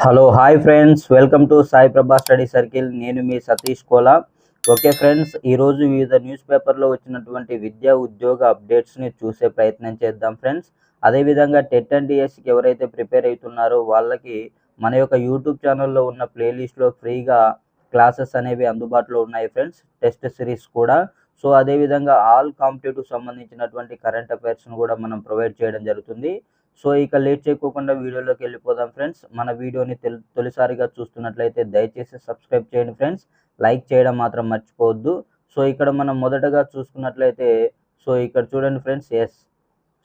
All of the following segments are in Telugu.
Hello hi friends welcome to Sai Prabha study circle నేను మీ సతీష్ కోలా. ఓకే ఫ్రెండ్స్ ఈరోజు వివిధ న్యూస్ పేపర్లో వచ్చినటువంటి విద్యా ఉద్యోగ అప్డేట్స్ని చూసే ప్రయత్నం చేద్దాం ఫ్రెండ్స్ అదేవిధంగా టెట్ అండ్ డిఎస్సికి ఎవరైతే ప్రిపేర్ అవుతున్నారో వాళ్ళకి మన యొక్క యూట్యూబ్ ఛానల్లో ఉన్న ప్లేలిస్ట్లో ఫ్రీగా క్లాసెస్ అనేవి అందుబాటులో ఉన్నాయి ఫ్రెండ్స్ టెస్ట్ సిరీస్ కూడా. సో అదేవిధంగా ఆల్ కాంపిటేటివ్ సంబంధించినటువంటి కరెంట్ అఫైర్స్ను కూడా మనం ప్రొవైడ్ చేయడం జరుగుతుంది. సో ఇక లేట్ చేయకోకుండా వీడియోలోకి వెళ్ళిపోదాం ఫ్రెండ్స్. మన వీడియోని తెలి తొలిసారిగా చూస్తున్నట్లయితే దయచేసి సబ్స్క్రైబ్ చేయండి ఫ్రెండ్స్. లైక్ చేయడం మాత్రం మర్చిపోవద్దు. సో ఇక్కడ మనం మొదటగా చూసుకున్నట్లయితే సో ఇక్కడ చూడండి ఫ్రెండ్స్ ఎస్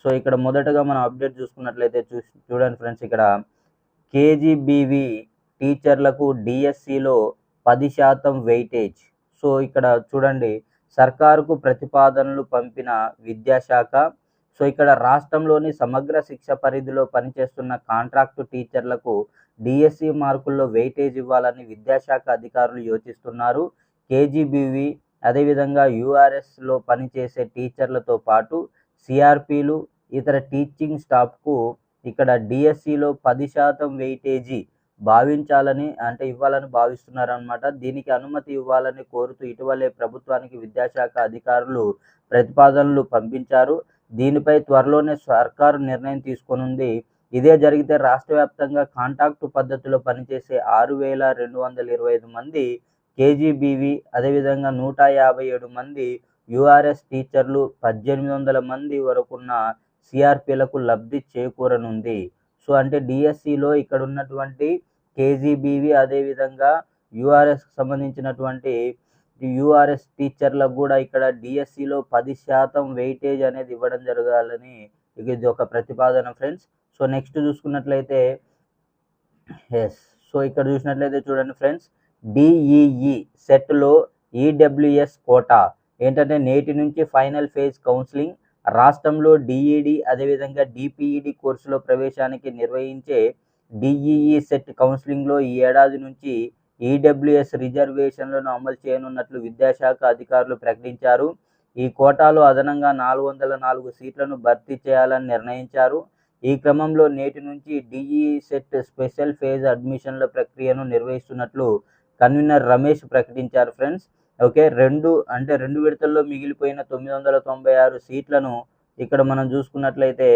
సో ఇక్కడ మొదటగా మనం అప్డేట్ చూసుకున్నట్లయితే చూ చూడండి ఫ్రెండ్స్ ఇక్కడ కేజీబీవి టీచర్లకు డిఎస్సిలో పది శాతం వెయిటేజ్. సో ఇక్కడ చూడండి సర్కారుకు ప్రతిపాదనలు పంపిన విద్యాశాఖ సో ఇక్కడ రాష్ట్రంలోని సమగ్ర శిక్ష పరిధిలో పనిచేస్తున్న కాంట్రాక్టు టీచర్లకు డిఎస్సి మార్కుల్లో వెయిటేజ్ ఇవ్వాలని విద్యాశాఖ అధికారులు యోచిస్తున్నారు. కేజీబీవి అదేవిధంగా యూఆర్ఎస్లో పనిచేసే టీచర్లతో పాటు సిఆర్పీలు ఇతర టీచింగ్ స్టాఫ్కు ఇక్కడ డిఎస్సిలో పది శాతం వెయిటేజీ భావించాలని అంటే ఇవ్వాలని భావిస్తున్నారనమాట దీనికి అనుమతి ఇవ్వాలని కోరుతూ ఇటీవలే ప్రభుత్వానికి విద్యాశాఖ అధికారులు ప్రతిపాదనలు పంపించారు. దీనిపై త్వరలోనే సర్కారు నిర్ణయం తీసుకొనుంది. ఇదే జరిగితే రాష్ట్ర వ్యాప్తంగా కాంటాక్ట్ పద్ధతిలో పనిచేసే ఆరు వేల రెండు వందల ఇరవై ఐదు మంది కేజీబీవి అదేవిధంగా నూట యాభై ఏడు మంది యూఆర్ఎస్ టీచర్లు పద్దెనిమిది వందల మంది వరకున్న సిఆర్పీలకు లబ్ధి చేకూరనుంది. సో అంటే డిఎస్సిలో ఇక్కడ ఉన్నటువంటి కేజీబీవి అదేవిధంగా యూఆర్ఎస్కి సంబంధించినటువంటి యూఆర్ఎస్ టీచర్లకు కూడా ఇక్కడ డిఎస్సిలో పది శాతం వెయిటేజ్ అనేది ఇవ్వడం జరగాలని ఇది ఒక ప్రతిపాదన ఫ్రెండ్స్. సో నెక్స్ట్ చూసుకున్నట్లయితే ఎస్ సో ఇక్కడ చూసినట్లయితే చూడండి ఫ్రెండ్స్ డిఈఈ సెట్లో ఈడబ్ల్యూఎస్ కోటా ఏంటంటే నేటి నుంచి ఫైనల్ ఫేజ్ కౌన్సిలింగ్ రాష్ట్రంలో డిఈడి అదేవిధంగా డిపిఈడి కోర్సులో ప్రవేశానికి నిర్వహించే డిఈఈ సెట్ కౌన్సిలింగ్లో ఈ ఏడాది నుంచి ఈడబ్ల్యూఎస్ రిజర్వేషన్లను అమలు చేయనున్నట్లు విద్యాశాఖ అధికారులు ప్రకటించారు. ఈ కోటాలో అదనంగా నాలుగు వందల నాలుగు సీట్లను భర్తీ చేయాలని నిర్ణయించారు. ఈ క్రమంలో నేటి నుంచి డిఈ సెట్ స్పెషల్ ఫేజ్ అడ్మిషన్ల ప్రక్రియను నిర్వహిస్తున్నట్లు కన్వీనర్ రమేష్ ప్రకటించారు ఫ్రెండ్స్. ఓకే రెండు అంటే రెండు విడతల్లో మిగిలిపోయిన తొమ్మిది వందల తొంభై ఆరు సీట్లను ఇక్కడ మనం చూసుకున్నట్లయితే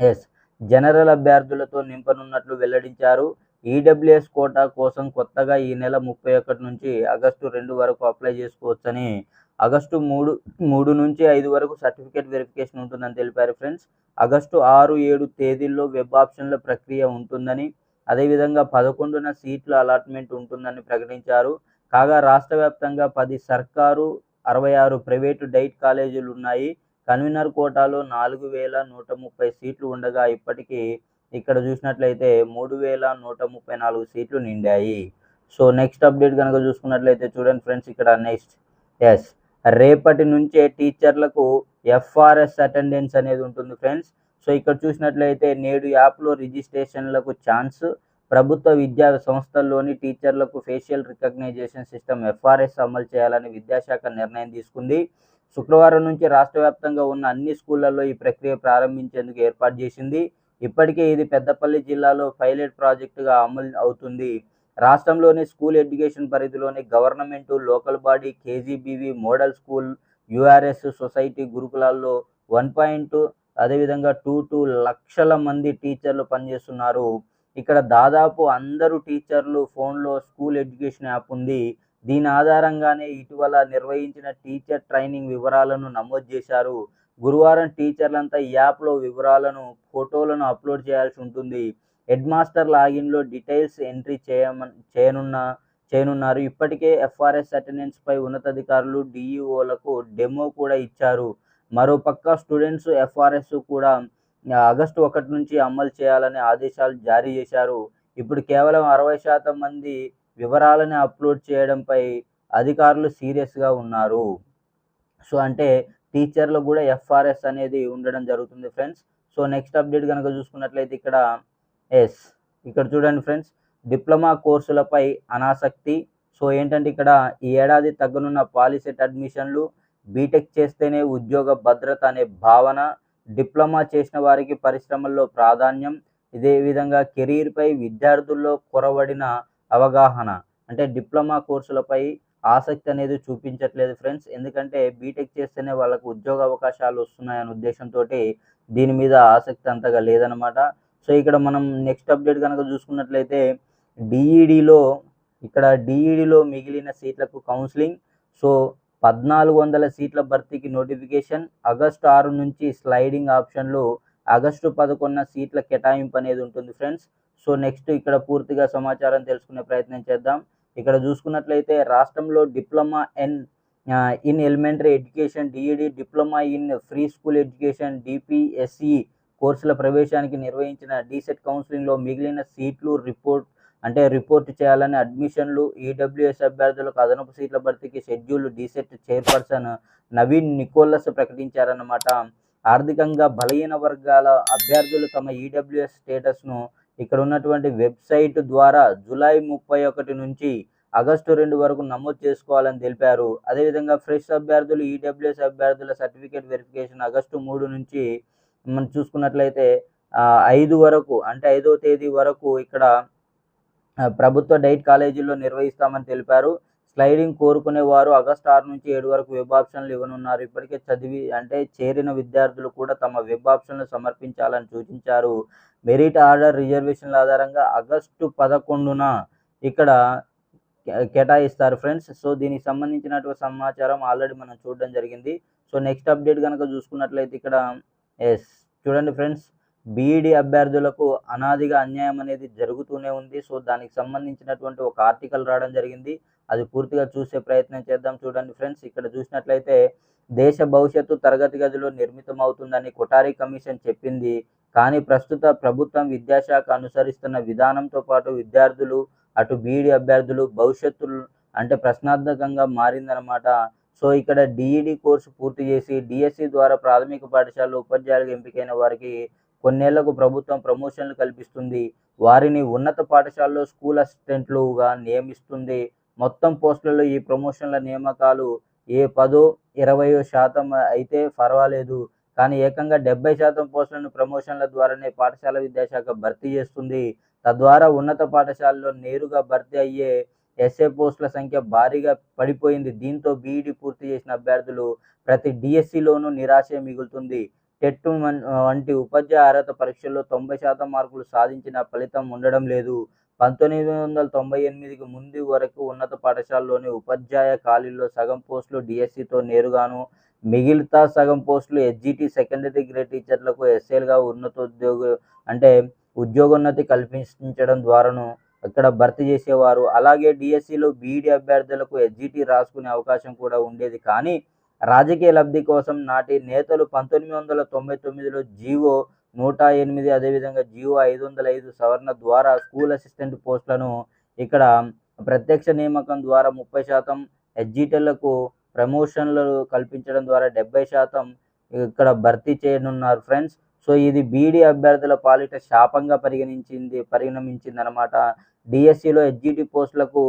ఎస్ జనరల్ అభ్యర్థులతో నింపనున్నట్లు వెల్లడించారు. ఈడబ్ల్యూఎస్ కోటా కోసం కొత్తగా ఈ నెల ముప్పై ఒకటి నుంచి ఆగస్టు రెండు వరకు అప్లై చేసుకోవచ్చని ఆగస్టు మూడు మూడు నుంచి ఐదు వరకు సర్టిఫికేట్ వెరిఫికేషన్ ఉంటుందని తెలిపారు ఫ్రెండ్స్. ఆగస్టు ఆరు ఏడు తేదీల్లో వెబ్ ఆప్షన్ల ప్రక్రియ ఉంటుందని అదేవిధంగా పదకొండున సీట్ల అలాట్మెంట్ ఉంటుందని ప్రకటించారు. కాగా రాష్ట్ర వ్యాప్తంగా పది సర్కారు అరవై ఆరు ప్రైవేటు డైట్ కాలేజీలు ఉన్నాయి. కన్వీనర్ కోటాలో నాలుగు వేల నూట ముప్పై సీట్లు ఉండగా ఇప్పటికీ ఇక్కడ చూసినట్లయితే మూడు వేల నూట ముప్పై నాలుగు సీట్లు నిండాయి. సో నెక్స్ట్ అప్డేట్ కనుక చూసుకున్నట్లయితే చూడండి ఫ్రెండ్స్ ఇక్కడ నెక్స్ట్. ఎస్ రేపటి నుంచే టీచర్లకు ఎఫ్ఆర్ఎస్ అటెండెన్స్ అనేది ఉంటుంది ఫ్రెండ్స్. సో ఇక్కడ చూసినట్లయితే నేడు యాప్లో రిజిస్ట్రేషన్లకు ఛాన్స్. ప్రభుత్వ విద్యా సంస్థల్లోని టీచర్లకు ఫేషియల్ రికగ్నైజేషన్ సిస్టమ్ ఎఫ్ఆర్ఎస్ అమలు చేయాలని విద్యాశాఖ నిర్ణయం తీసుకుంది. శుక్రవారం నుంచి రాష్ట్ర వ్యాప్తంగా ఉన్న అన్ని స్కూళ్ళలో ఈ ప్రక్రియ ప్రారంభించేందుకు ఏర్పాటు చేసింది. ఇప్పటికే ఇది పెద్దపల్లి జిల్లాలో పైలట్ ప్రాజెక్టుగా అమలు అవుతుంది. రాష్ట్రంలోని స్కూల్ ఎడ్యుకేషన్ పరిధిలోని government local body KGBV model school URS society గురుకులాల్లో వన్ పాయింట్ అదేవిధంగా టూ టూ లక్షల మంది టీచర్లు పనిచేస్తున్నారు. ఇక్కడ దాదాపు అందరూ టీచర్లు ఫోన్లో స్కూల్ ఎడ్యుకేషన్ యాప్ ఉంది. దీని ఆధారంగానే ఇటీవల నిర్వహించిన టీచర్ ట్రైనింగ్ వివరాలను నమోదు చేశారు. గురువారం టీచర్లంతా ఈ యాప్లో వివరాలను ఫోటోలను అప్లోడ్ చేయాల్సి ఉంటుంది. హెడ్ మాస్టర్ లాగిన్లో డీటెయిల్స్ ఎంట్రీ చేయమని చేయనున్న చేయనున్నారు. ఇప్పటికే ఎఫ్ఆర్ఎస్ అటెండెన్స్పై ఉన్నతాధికారులు డిఈఓలకు డెమో కూడా ఇచ్చారు. మరోపక్క స్టూడెంట్స్ ఎఫ్ఆర్ఎస్ కూడా ఆగస్టు ఒకటి నుంచి అమలు చేయాలని ఆదేశాలు జారీ చేశారు. ఇప్పుడు కేవలం అరవై శాతం మంది వివరాలను అప్లోడ్ చేయడంపై అధికారులు సీరియస్గా ఉన్నారు. సో అంటే టీచర్లో కూడా ఎఫ్ఆర్ఎస్ అనేది ఉండడం జరుగుతుంది ఫ్రెండ్స్. సో నెక్స్ట్ అప్డేట్ కనుక చూసుకున్నట్లయితే ఇక్కడ ఎస్ ఇక్కడ చూడండి ఫ్రెండ్స్. డిప్లొమా కోర్సులపై అనాసక్తి. సో ఏంటంటే ఇక్కడ ఈ ఏడాది తగ్గనున్న పాలిసెట్ అడ్మిషన్లు బీటెక్ చేస్తేనే ఉద్యోగ భద్రత అనే భావన డిప్లొమా చేసిన వారికి పరిశ్రమల్లో ప్రాధాన్యం ఇదే విధంగా కెరీర్పై విద్యార్థుల్లో కొరవడిన అవగాహన అంటే డిప్లొమా కోర్సులపై ఆసక్తి అనేది చూపించట్లేదు ఫ్రెండ్స్. ఎందుకంటే బీటెక్ చేస్తేనే వాళ్ళకు ఉద్యోగ అవకాశాలు వస్తున్నాయనే ఉద్దేశంతో దీని మీద ఆసక్తి అంతగా లేదనమాట సో ఇక్కడ మనం నెక్స్ట్ అప్డేట్ కనుక చూసుకున్నట్లయితే డిఈడిలో ఇక్కడ డిఈడిలో మిగిలిన సీట్లకు కౌన్సిలింగ్. సో పద్నాలుగు వందల సీట్ల భర్తీకి నోటిఫికేషన్. ఆగస్టు ఆరు నుంచి స్లైడింగ్ ఆప్షన్లు. ఆగస్టు పదకొండున సీట్ల కేటాయింపు అనేది ఉంటుంది ఫ్రెండ్స్. సో నెక్స్ట్ ఇక్కడ పూర్తిగా సమాచారం తెలుసుకునే ప్రయత్నం చేద్దాం. ఇక్కడ చూసుకున్నట్లయితే రాష్ట్రంలో diploma in in elementary education DEd diploma in pre school education DPSE కోర్సుల ప్రవేశానికి నిర్వహించిన డీసెట్ కౌన్సిలింగ్లో మిగిలిన సీట్లు రిపోర్ట్ అంటే రిపోర్ట్ చేయాలని అడ్మిషన్లు ఈడబ్ల్యూఎస్ అభ్యర్థులకు అదనపు సీట్ల భర్తీకి schedule DEECET chairperson Naveen Nicolas ప్రకటించారన్నమాట. ఆర్థికంగా బలహీన వర్గాల అభ్యర్థులు తమ ఈడబ్ల్యూఎస్ స్టేటస్ను ఇక్కడ ఉన్నటువంటి వెబ్సైట్ ద్వారా జూలై ముప్పై ఒకటి నుంచి ఆగస్టు రెండు వరకు నమోదు చేసుకోవాలని తెలిపారు. అదేవిధంగా ఫ్రెష్ అభ్యర్థులు ఈడబ్ల్యూఎస్ అభ్యర్థుల సర్టిఫికేట్ వెరిఫికేషన్ ఆగస్టు మూడు నుంచి మనం చూసుకున్నట్లయితే ఐదు వరకు అంటే ఐదో తేదీ వరకు ఇక్కడ ప్రభుత్వ డైట్ కాలేజీల్లో నిర్వహిస్తామని తెలిపారు. స్లైడింగ్ కోరుకునే వారు ఆగస్టు ఆరు నుంచి ఏడు వరకు వెబ్ ఆప్షన్లు ఇవ్వనున్నారు. ఇప్పటికే చదివి అంటే చేరిన విద్యార్థులు కూడా తమ వెబ్ ఆప్షన్లు సమర్పించాలని సూచించారు. మెరిట్ ఆర్డర్ రిజర్వేషన్ల ఆధారంగా ఆగస్టు పదకొండున ఇక్కడ కేటాయిస్తారు ఫ్రెండ్స్. సో దీనికి సంబంధించినటువంటి సమాచారం ఆల్రెడీ మనం చూడడం జరిగింది. సో నెక్స్ట్ అప్డేట్ కనుక చూసుకున్నట్లయితే ఇక్కడ ఎస్ చూడండి ఫ్రెండ్స్. బీఈడి అభ్యర్థులకు అనాదిగా అన్యాయం అనేది జరుగుతూనే ఉంది. సో దానికి సంబంధించినటువంటి ఒక ఆర్టికల్ రావడం జరిగింది. అది పూర్తిగా చూసే ప్రయత్నం చేద్దాం చూడండి ఫ్రెండ్స్. ఇక్కడ చూసినట్లయితే దేశ భవిష్యత్తు తరగతి గదిలో నిర్మితం అవుతుందని కొటారి కమిషన్ చెప్పింది. కానీ ప్రస్తుత ప్రభుత్వం విద్యాశాఖ అనుసరిస్తున్న విధానంతో పాటు విద్యార్థులు అటు బీఈడి అభ్యర్థులు భవిష్యత్తు అంటే ప్రశ్నార్థకంగా మారిందనమాట సో ఇక్కడ డిఈడి కోర్సు పూర్తి చేసి డిఎస్సి ద్వారా ప్రాథమిక పాఠశాలలో ఉపాధ్యాయులుగా ఎంపికైన వారికి కొన్నేళ్ళకు ప్రభుత్వం ప్రమోషన్లు కల్పిస్తుంది. వారిని ఉన్నత పాఠశాలలో స్కూల్ అసిస్టెంట్లుగా నియమిస్తుంది. మొత్తం పోస్టులలో ఈ ప్రమోషన్ల నియామకాలు ఏ పదో ఇరవయో శాతం అయితే పర్వాలేదు కానీ ఏకంగా డెబ్బై శాతం పోస్టులను ప్రమోషన్ల ద్వారానే పాఠశాల విద్యాశాఖ భర్తీ చేస్తుంది. తద్వారా ఉన్నత పాఠశాలలో నేరుగా భర్తీ అయ్యే ఎస్ఏ పోస్టుల సంఖ్య భారీగా పడిపోయింది. దీంతో బీఈడి పూర్తి చేసిన అభ్యర్థులు ప్రతి డిఎస్సిలోనూ నిరాశే మిగులుతుంది. టెట్ వంటి ఉపాధ్యాయ అర్హత పరీక్షల్లో తొంభై శాతం మార్కులు సాధించిన ఫలితం ఉండడం లేదు. పంతొమ్మిది వందల తొంభై ఎనిమిదికి ముందు వరకు ఉన్నత పాఠశాలలోని ఉపాధ్యాయ ఖాళీల్లో సగం పోస్టులు డిఎస్సితో నేరుగాను మిగిలితా సగం పోస్టులు ఎస్జిటి సెకండరీ గ్రేడ్ టీచర్లకు ఎస్ఏలుగా ఉన్నతోద్యోగ అంటే ఉద్యోగోన్నతి కల్పించడం ద్వారాను ఇక్కడ భర్తీ చేసేవారు. అలాగే డిఎస్సిలో బీఈడి అభ్యర్థులకు ఎస్జిటి రాసుకునే అవకాశం కూడా ఉండేది. కానీ రాజకీయ లబ్ధి కోసం నాటి నేతలు పంతొమ్మిది వందల తొంభై తొమ్మిదిలో జీవో నూట ఎనిమిది అదేవిధంగా జీవో ఐదు వందల ఐదు సవరణ ద్వారా స్కూల్ అసిస్టెంట్ పోస్టులను ఇక్కడ ప్రత్యక్ష నియామకం ద్వారా ముప్పై శాతం ఎస్జిటీలకు ప్రమోషన్లు కల్పించడం ద్వారా డెబ్బై శాతం ఇక్కడ భర్తీ చేయనున్నారు ఫ్రెండ్స్. సో ఇది బీడీ అభ్యర్థుల పాలిట శాపంగా పరిగణించింది పరిగణించింది అనమాట డిఎస్సిలో ఎస్జిటి పోస్టులకు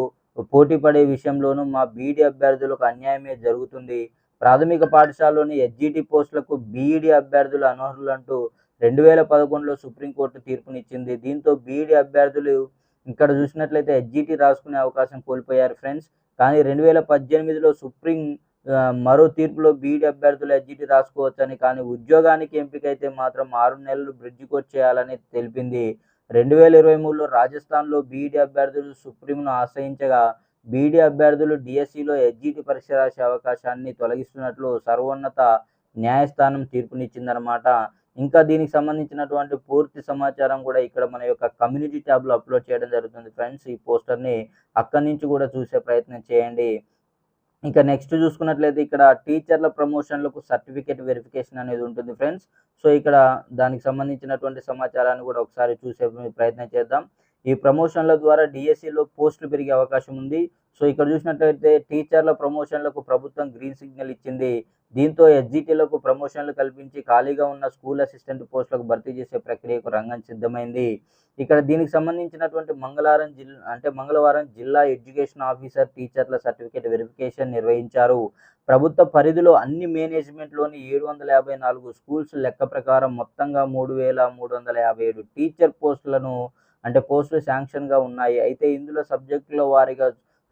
పోటీ పడే విషయంలోనూ మా బీడీ అభ్యర్థులకు అన్యాయమే జరుగుతుంది. ప్రాథమిక పాఠశాలలోని ఎస్జిటి పోస్టులకు బీఈడి అభ్యర్థులు అనర్హులంటూ రెండు వేల పదకొండులో సుప్రీంకోర్టు తీర్పునిచ్చింది. దీంతో బీఈడి అభ్యర్థులు ఇక్కడ చూసినట్లయితే ఎస్జిటి రాసుకునే అవకాశం కోల్పోయారు ఫ్రెండ్స్. కానీ రెండు వేల పద్దెనిమిదిలో సుప్రీం మరో తీర్పులో బీఈడి అభ్యర్థులు ఎస్జిటి రాసుకోవచ్చని కానీ ఉద్యోగానికి ఎంపికైతే మాత్రం ఆరు నెలలు బ్రిడ్జి కోట్ చేయాలని తెలిపింది. రెండు వేల ఇరవై మూడులో రాజస్థాన్లో బీఈడి అభ్యర్థులు సుప్రీంను ఆశ్రయించగా బీడీ అభ్యర్థులు డిఎస్సిలో ఎస్జిటి పరీక్ష రాసే అవకాశాన్ని తొలగిస్తున్నట్లు సర్వోన్నత న్యాయస్థానం తీర్పునిచ్చిందనమాట ఇంకా దీనికి సంబంధించినటువంటి పూర్తి సమాచారం కూడా ఇక్కడ మన యొక్క కమ్యూనిటీ ట్యాబ్లో అప్లోడ్ చేయడం జరుగుతుంది ఫ్రెండ్స్. ఈ పోస్టర్ని అక్కడి నుంచి కూడా చూసే ప్రయత్నం చేయండి. ఇంకా నెక్స్ట్ చూసుకున్నట్లయితే ఇక్కడ టీచర్ల ప్రమోషన్లకు సర్టిఫికేట్ వెరిఫికేషన్ అనేది ఉంటుంది ఫ్రెండ్స్. సో ఇక్కడ దానికి సంబంధించినటువంటి సమాచారాన్ని కూడా ఒకసారి చూసే ప్రయత్నం చేద్దాం. ఈ ప్రమోషన్ల ద్వారా డిఎస్సిలో పోస్టులు పెరిగే అవకాశం ఉంది. సో ఇక్కడ చూసినట్లయితే టీచర్ల ప్రమోషన్లకు ప్రభుత్వం గ్రీన్ సిగ్నల్ ఇచ్చింది. దీంతో ఎస్జిటిలకు ప్రమోషన్లు కల్పించి ఖాళీగా ఉన్న స్కూల్ అసిస్టెంట్ పోస్టులకు భర్తీ చేసే ప్రక్రియకు రంగం సిద్ధమైంది. ఇక్కడ దీనికి సంబంధించినటువంటి మంగళవారం జిల్లా అంటే మంగళవారం జిల్లా ఎడ్యుకేషన్ ఆఫీసర్ టీచర్ల సర్టిఫికేట్ వెరిఫికేషన్ నిర్వహించారు. ప్రభుత్వ పరిధిలో అన్ని మేనేజ్మెంట్లోని ఏడు వందల యాభై నాలుగు స్కూల్స్ లెక్క ప్రకారం మొత్తంగా మూడు వేల మూడు వందల యాభై ఏడు టీచర్ పోస్టులను అంటే పోస్టులు శాంక్షన్గా ఉన్నాయి. అయితే ఇందులో సబ్జెక్టుల వారీగా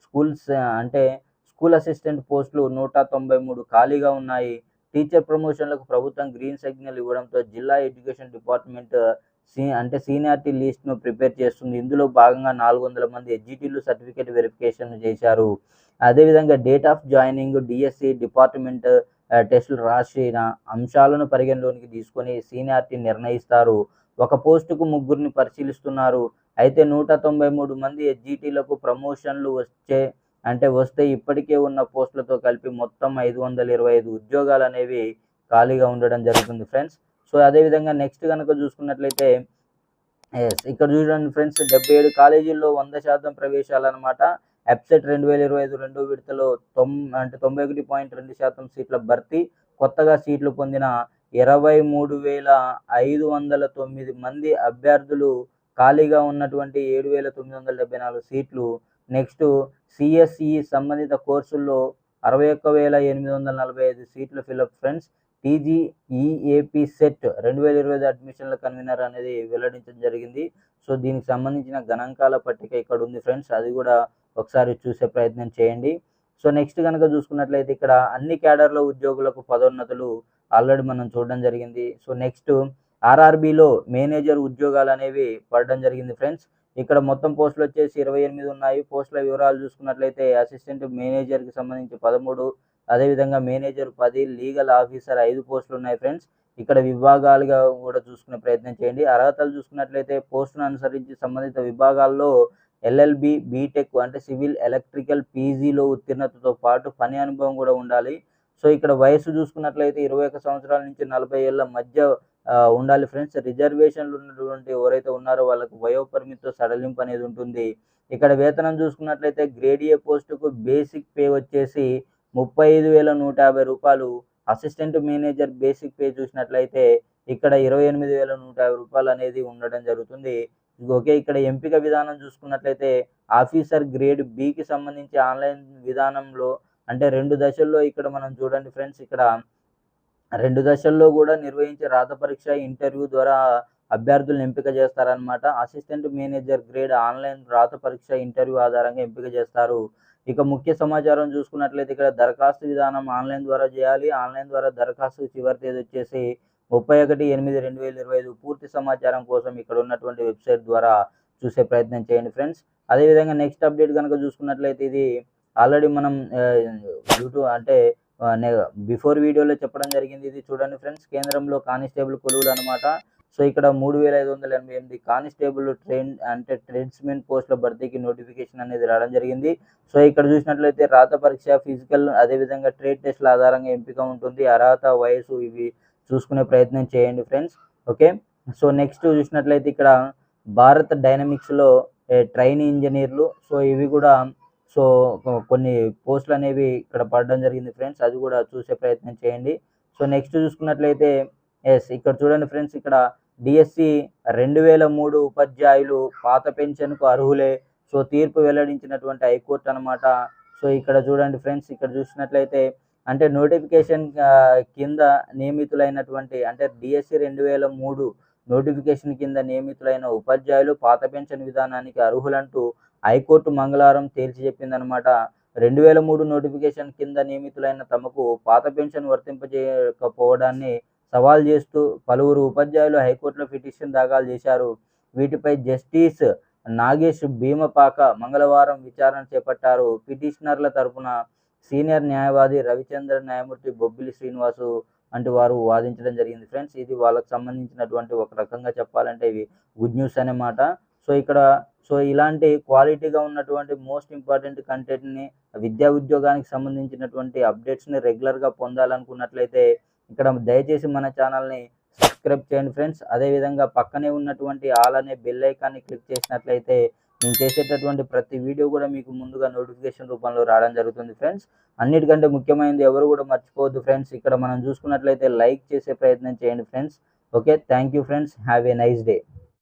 స్కూల్స్ అంటే స్కూల్ అసిస్టెంట్ పోస్టులు నూట తొంభై మూడు ఖాళీగా ఉన్నాయి. టీచర్ ప్రమోషన్లకు ప్రభుత్వం గ్రీన్ సిగ్నల్ ఇవ్వడంతో జిల్లా ఎడ్యుకేషన్ డిపార్ట్మెంట్ సీ అంటే సీనియారిటీ లిస్ట్ను ప్రిపేర్ చేస్తుంది. ఇందులో భాగంగా నాలుగు వందల మంది ఎడ్జిటీలు సర్టిఫికేట్ వెరిఫికేషన్ చేశారు. అదేవిధంగా date of joining DSC department టెస్టులు రాసిన అంశాలను పరిగణలోనికి తీసుకొని సీనియారిటీ నిర్ణయిస్తారు. ఒక పోస్టుకు ముగ్గురిని పరిశీలిస్తున్నారు. అయితే నూట తొంభై మూడు మంది ఎస్జీటీలకు ప్రమోషన్లు వచ్చే అంటే వస్తే ఇప్పటికే ఉన్న పోస్టులతో కలిపి మొత్తం ఐదు వందల ఇరవై ఐదు ఉద్యోగాలు అనేవి ఖాళీగా ఉండడం జరుగుతుంది ఫ్రెండ్స్. సో అదేవిధంగా నెక్స్ట్ కనుక చూసుకున్నట్లయితే ఎస్ ఇక్కడ చూడండి ఫ్రెండ్స్ డెబ్బై ఏడు కాలేజీల్లో వంద శాతం ప్రవేశాలు అనమాట ఎప్సెట్ రెండు వేల ఇరవై ఐదు రెండో విడతలో తొమ్ అంటే తొంభై ఒకటి పాయింట్ రెండు శాతం సీట్ల భర్తీ కొత్తగా సీట్లు పొందిన ఇరవై మూడు వేల ఐదు వందల తొమ్మిది మంది అభ్యర్థులు ఖాళీగా ఉన్నటువంటి ఏడు వేల తొమ్మిది వందల డెబ్బై నాలుగు సీట్లు. నెక్స్ట్ సిఎస్ఈ సంబంధిత కోర్సుల్లో అరవై ఒక్క వేల ఎనిమిది వందల నలభై ఐదు సీట్లు ఫిలప్ ఫ్రెండ్స్. టీజీఈఏపీ సెట్ రెండు వేల ఇరవై ఐదు అడ్మిషన్ల కన్వీనర్ అనేది వెల్లడించడం జరిగింది. సో దీనికి సంబంధించిన గణాంకాల పట్టిక ఇక్కడ ఉంది ఫ్రెండ్స్. అది కూడా ఒకసారి చూసే ప్రయత్నం చేయండి. సో నెక్స్ట్ కనుక చూసుకున్నట్లయితే ఇక్కడ అన్ని క్యాడర్ల ఉద్యోగులకు పదోన్నతులు ఆల్రెడీ మనం చూడడం జరిగింది. సో నెక్స్ట్ ఆర్ఆర్బిలో మేనేజర్ ఉద్యోగాలు అనేవి పడడం జరిగింది ఫ్రెండ్స్. ఇక్కడ మొత్తం పోస్టులు వచ్చేసి ఇరవై ఎనిమిది ఉన్నాయి. పోస్టుల వివరాలు చూసుకున్నట్లయితే అసిస్టెంట్ మేనేజర్కి సంబంధించి పదమూడు అదేవిధంగా మేనేజర్ పది లీగల్ ఆఫీసర్ ఐదు పోస్టులు ఉన్నాయి ఫ్రెండ్స్. ఇక్కడ విభాగాలుగా కూడా చూసుకునే ప్రయత్నం చేయండి. అర్హతలు చూసుకున్నట్లయితే పోస్టును అనుసరించి సంబంధిత విభాగాల్లో ఎల్ఎల్బి బీటెక్ అంటే సివిల్ ఎలక్ట్రికల్ పీజీలో ఉత్తీర్ణతతో పాటు పని అనుభవం కూడా ఉండాలి. సో ఇక్కడ వయసు చూసుకున్నట్లయితే ఇరవై ఒక సంవత్సరాల నుంచి నలభై ఏళ్ళ మధ్య ఉండాలి ఫ్రెండ్స్. రిజర్వేషన్లు ఉన్నటువంటి ఎవరైతే ఉన్నారో వాళ్ళకు వయోపరిమితితో సడలింపు అనేది ఉంటుంది. ఇక్కడ వేతనం చూసుకున్నట్లయితే గ్రేడ్ ఏ పోస్టుకు బేసిక్ పే వచ్చేసి ముప్పై ఐదు వేల నూట యాభై రూపాయలు. అసిస్టెంట్ మేనేజర్ బేసిక్ పే చూసినట్లయితే ఇక్కడ ఇరవై ఎనిమిది వేల నూట యాభై రూపాయలు అనేది ఉండడం జరుగుతుంది. ఓకే ఇక్కడ ఎంపిక విధానం చూసుకున్నట్లయితే ఆఫీసర్ గ్రేడ్ బికి సంబంధించి ఆన్లైన్ విధానంలో అంటే రెండు దశల్లో ఇక్కడ మనం చూడండి ఫ్రెండ్స్ ఇక్కడ రెండు దశల్లో కూడా నిర్వహించే రాత పరీక్ష ఇంటర్వ్యూ ద్వారా అభ్యర్థులను ఎంపిక చేస్తారనమాట అసిస్టెంట్ మేనేజర్ గ్రేడ్ ఆన్లైన్ రాత పరీక్ష ఇంటర్వ్యూ ఆధారంగా ఎంపిక చేస్తారు. ఇక ముఖ్య సమాచారం చూసుకున్నట్లయితే ఇక్కడ దరఖాస్తు విధానం ఆన్లైన్ ద్వారా చేయాలి. ఆన్లైన్ ద్వారా దరఖాస్తు చివరి తేదీ వచ్చేసి ముప్పై ఒకటి ఎనిమిది రెండు వేల ఇరవై ఐదు పూర్తి సమాచారం కోసం ఇక్కడ ఉన్నటువంటి వెబ్సైట్ ద్వారా చూసే ప్రయత్నం చేయండి ఫ్రెండ్స్. అదేవిధంగా నెక్స్ట్ అప్డేట్ కనుక చూసుకున్నట్లయితే ఇది ఆల్రెడీ మనం యూట్యూబ్ అంటే బిఫోర్ వీడియోలో చెప్పడం జరిగింది ఇది చూడండి ఫ్రెండ్స్ కేంద్రంలో కానిస్టేబుల్ కొలువులు అనమాట సో ఇక్కడ మూడు వేల ఐదు వందల ఎనభై ఎనిమిది కానిస్టేబుల్ ట్రైన్ అంటే ట్రేడ్స్మెన్ పోస్టుల భర్తీకి నోటిఫికేషన్ అనేది రావడం జరిగింది. సో ఇక్కడ చూసినట్లయితే రాత పరీక్ష ఫిజికల్ అదేవిధంగా ట్రేడ్ టెస్ట్ల ఆధారంగా ఎంపిక ఉంటుంది. అర్హత వయసు ఇవి చూసుకునే ప్రయత్నం చేయండి ఫ్రెండ్స్ ఓకే? సో నెక్స్ట్ చూసినట్లయితే ఇక్కడ భారత్ డైనమిక్స్లో ట్రైన్ ఇంజనీర్లు సో ఇవి కూడా సో కొన్ని పోస్టులు అనేవి ఇక్కడ పడడం జరిగింది ఫ్రెండ్స్. అది కూడా చూసే ప్రయత్నం చేయండి. సో నెక్స్ట్ చూసుకున్నట్లయితే ఎస్ ఇక్కడ చూడండి ఫ్రెండ్స్ ఇక్కడ డిఎస్సి రెండు వేల మూడు ఉపాధ్యాయులు పాత పెన్షన్కు అర్హులే. సో తీర్పు వెల్లడించినటువంటి హైకోర్టు అనమాట సో ఇక్కడ చూడండి ఫ్రెండ్స్ ఇక్కడ చూసినట్లయితే అంటే నోటిఫికేషన్ కింద నియమితులైనటువంటి అంటే డిఎస్సి రెండు వేల మూడు నోటిఫికేషన్ కింద నియమితులైన ఉపాధ్యాయులు పాత పెన్షన్ విధానానికి అర్హులంటూ హైకోర్టు మంగళవారం తేల్చి చెప్పిందనమాట రెండు వేల మూడు నోటిఫికేషన్ కింద నియమితులైన తమకు పాత పెన్షన్ వర్తింపజేయకపోవడాన్ని సవాల్ చేస్తూ పలువురు ఉపాధ్యాయులు హైకోర్టులో పిటిషన్ దాఖలు చేశారు. వీటిపై జస్టిస్ నాగేష్ భీమపాక మంగళవారం విచారణ చేపట్టారు. పిటిషనర్ల తరపున సీనియర్ న్యాయవాది రవిచంద్ర న్యాయమూర్తి బొబ్బిలి శ్రీనివాసు అంటే వారు వాదించడం జరిగింది. ఫ్రెండ్స్ ఇది వాళ్ళకు సంబంధించినటువంటి ఒక రకంగా చెప్పాలంటే ఇవి గుడ్ న్యూస్ అన్నమాట సో ఇక్కడ సో ఇలాంటి క్వాలిటీగా ఉన్నటువంటి మోస్ట్ ఇంపార్టెంట్ కంటెంట్ని విద్యా ఉద్యోగానికి సంబంధించినటువంటి అప్డేట్స్ని రెగ్యులర్గా పొందాలనుకున్నట్లయితే ఇక్కడ దయచేసి మన ఛానల్ని సబ్స్క్రైబ్ చేయండి ఫ్రెండ్స్. అదేవిధంగా పక్కనే ఉన్నటువంటి ఆల్ అనే బెల్ ఐకాన్ని క్లిక్ చేసినట్లయితే నేను చేసేటటువంటి ప్రతి వీడియో కూడా మీకు ముందుగా నోటిఫికేషన్ రూపంలో రావడం జరుగుతుంది ఫ్రెండ్స్. అన్నిటికంటే ముఖ్యమైనది ఎవరు కూడా మర్చిపోవద్దు ఫ్రెండ్స్. ఇక్కడ మనం చూసుకున్నట్లయితే లైక్ చేసే ప్రయత్నం చేయండి friends. Okay thank you friends. Have a nice day.